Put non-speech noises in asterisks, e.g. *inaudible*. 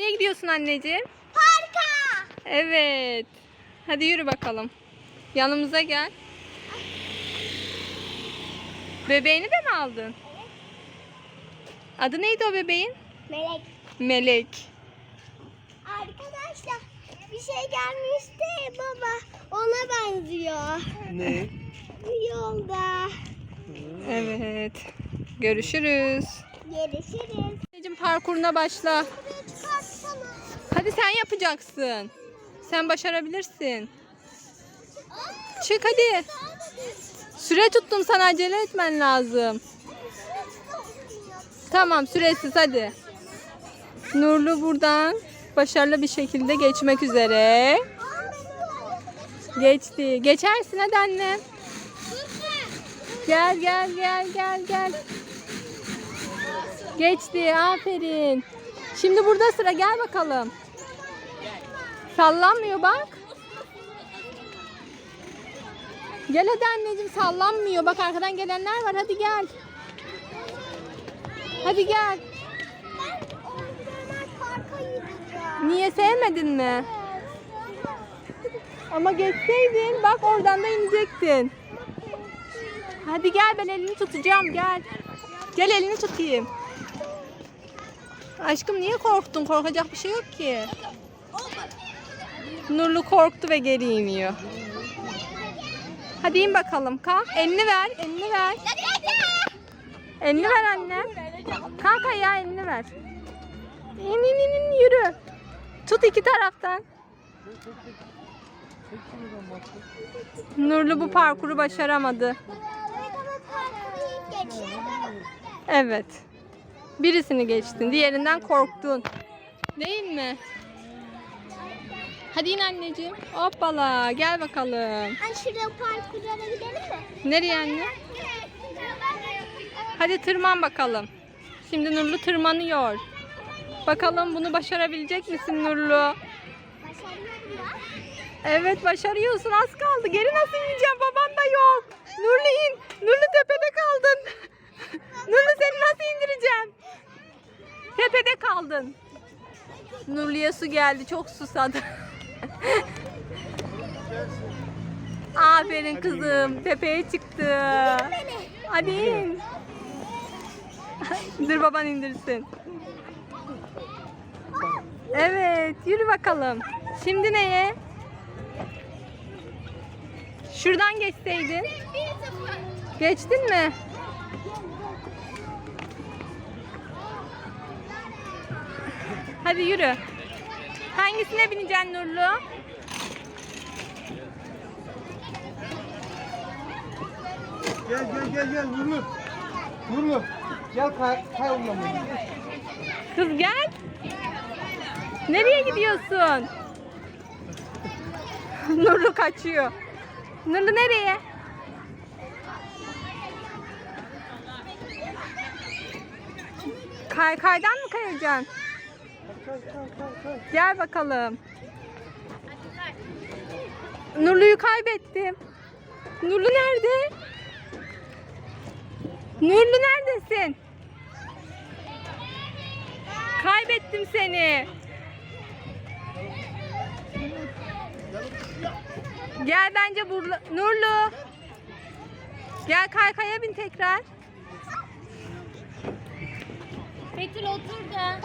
Nereye gidiyorsun anneciğim? Parka. Evet. Hadi yürü bakalım. Yanımıza gel. Bebeğini de mi aldın? Adı neydi o bebeğin? Melek. Melek. Arkadaşlar bir şey gelmişti baba. Ona benziyor. Ne? Yolda. Evet. Görüşürüz. Görüşürüz. Anneciğim parkuruna başla. Çıkartsana. Hadi sen yapacaksın. Sen başarabilirsin. Çık hadi. Süre tuttum sana acele etmen lazım. Tamam süresiz hadi. Nurlu buradan başarılı bir şekilde geçmek üzere. Geçti. Geçersin hadi annem. Gel gel gel gel gel. Geçti. Aferin. Şimdi burada sıra gel bakalım. Sallanmıyor bak. Gel hadi anneciğim sallanmıyor. Bak arkadan gelenler var. Hadi gel. Hadi gel. Niye sevmedin mi? Ama geçseydin bak oradan da inecektin. Hadi gel ben elini tutacağım gel. Gel elini tutayım. Aşkım niye korktun? Korkacak bir şey yok ki. Nurlu korktu ve geri iniyor. Hadi in bakalım. Kalk. Elini ver. Elini ver. Elini ver annem. Kalk ayağa elini ver. İn in in, in yürü. Tut iki taraftan. Nurlu bu parkuru başaramadı. Evet Birisini geçtin. Diğerinden korktun. Değil mi? Hadi in anneciğim. Hoppala. Gel bakalım. Hani şurada parkurlara gidelim mi? Nereye anne? Hadi tırman bakalım. Şimdi Nurlu tırmanıyor. Bakalım bunu başarabilecek misin Nurlu? Evet başarıyorsun. Az kaldı. Geri nasıl ineceğim? Baban da yok. Nurlu in. Nurlu tepede kaldın. *laughs* Nurlu seni nasıl? Tepede kaldın. Nurlu'ya su geldi. Çok susadı. *laughs* Aferin kızım. Tepeye çıktı. Hadi in. Dur baban indirsin. Evet, yürü bakalım. Şimdi neye? Şuradan geçseydin. Geçtin mi? Hadi yürü. Hangisine bineceksin Nurlu? Gel gel gel gel Nurlu. Nurlu. Gel kay kay onunla mı? Kız gel. Nereye gidiyorsun? *laughs* Nurlu kaçıyor. Nurlu nereye? Kay kaydan mı kayacaksın? Kay kay kay kay. Gel bakalım. Nurlu'yu kaybettim. Nurlu nerede? Nurlu neredesin? Kaybettim seni. Gel bence burla. Nurlu. Gel kaykaya bin tekrar. Betül otur da.